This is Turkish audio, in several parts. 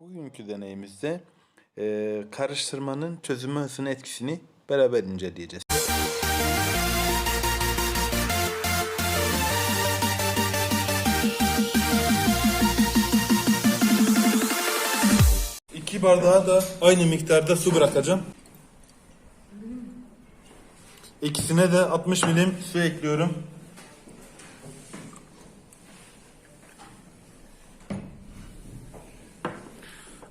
Bugünkü deneyimizde eee, karıştırmanın çözünme hızına etkisini beraber inceleyeceğiz. İki bardağa da aynı miktarda su bırakacağım. İkisine de 60 milim su ekliyorum.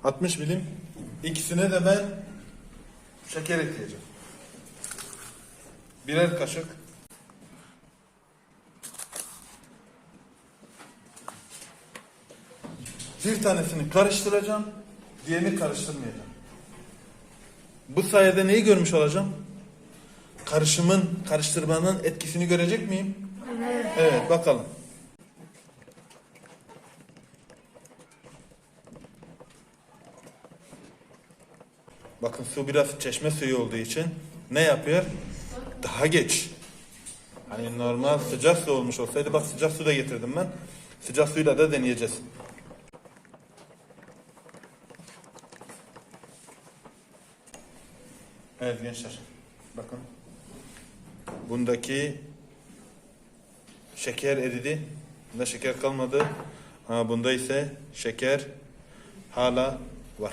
...60 milim. İkisine de ben... ...şeker ekleyeceğim. Birer kaşık. Bir tanesini karıştıracağım... ...diğerini karıştırmayacağım. Bu sayede neyi görmüş olacağım? Karışımın, karıştırmanın etkisini görecek miyim? Evet. Evet, bakalım. Bakın su biraz çeşme suyu olduğu için ne yapıyor? Daha geç. Hani normal sıcak su olmuş olsaydı bak sıcak su da getirdim ben. Sıcak suyla da deneyeceğiz. Evet gençler. Bakın. Bundaki şeker eridi. Bunda şeker kalmadı. Ha, bunda ise şeker hala var.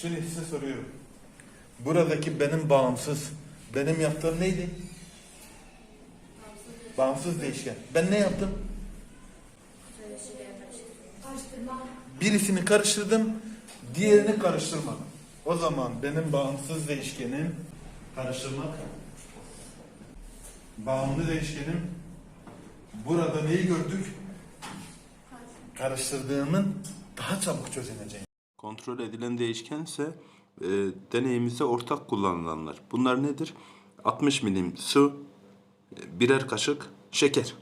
Şimdi size soruyorum. Buradaki benim bağımsız, benim yaptığım neydi? Bağımsız değişken. Ben ne yaptım? Birisini karıştırdım, diğerini karıştırmadım. O zaman benim bağımsız değişkenim karıştırmak. Bağımlı değişkenim burada neyi gördük? Karıştırdığımın daha çabuk çözüleceğini. Kontrol edilen değişken ise e, deneyimizde ortak kullanılanlar. Bunlar nedir? 60 milim su, e, birer kaşık şeker.